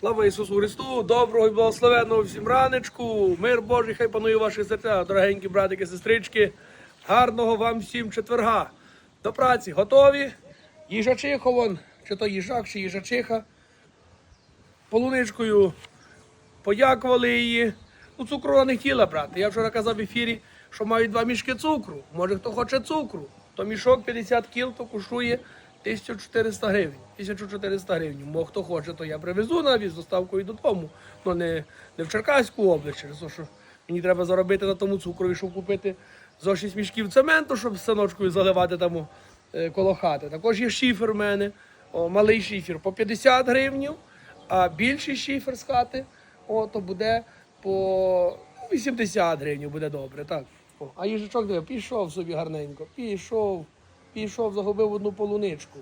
Слава Ісусу Христу! Доброго і благословенного всім ранечку! Мир Божий, хай панує в ваших серцях, дорогенькі братики, сестрички. Гарного вам всім четверга. До праці готові. Їжачиха вон, чи то їжак, чи їжачиха. Полуничкою подякували її. Ну, цукру вона не хотіла брати. Я вчора казав в ефірі, що мають два мішки цукру. Може, хто хоче цукру, то мішок 50 кіл, то коштує 1400 гривень. 1400 гривень. Мо хто хоче, то я привезу навіть з доставкою додому. Ну не, не в Черкаську область, через те, що мені треба заробити на тому цукрові, щоб купити зо 6 мішків цементу, щоб з саночкою заливати там е, коло хати. Також є шифер в мене, о, малий шифер по 50 гривень, а більший шифер з хати, о, то буде по 80 гривень буде добре, так. О, а їжачок пішов собі гарненько, пішов, пішов, загубив одну полуничку.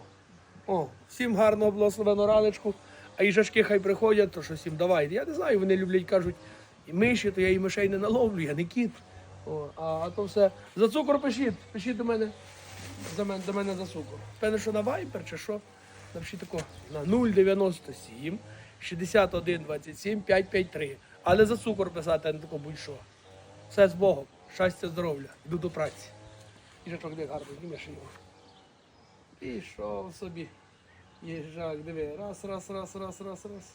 О, всім гарного благословеного раночку. А їжачки хай приходять, то що всім давайте. Я не знаю, вони люблять, кажуть, і миші, то я і мишей не наловлю, я не кіт. О, а, то все. За цукор пишіть, пишіть до мене, за мене, до мене за цукор. Певне, що на Viber чи що? Напишіть тако на 097 61 27 553. Але за цукор писати, а не тако будь-що. Все з Богом. Щастя, здоров'я. Йду до праці. Dzieciak garby, nie mieszaj go. I szło sobie, jeżdża, gdy wie, raz, raz, raz, raz, raz, raz.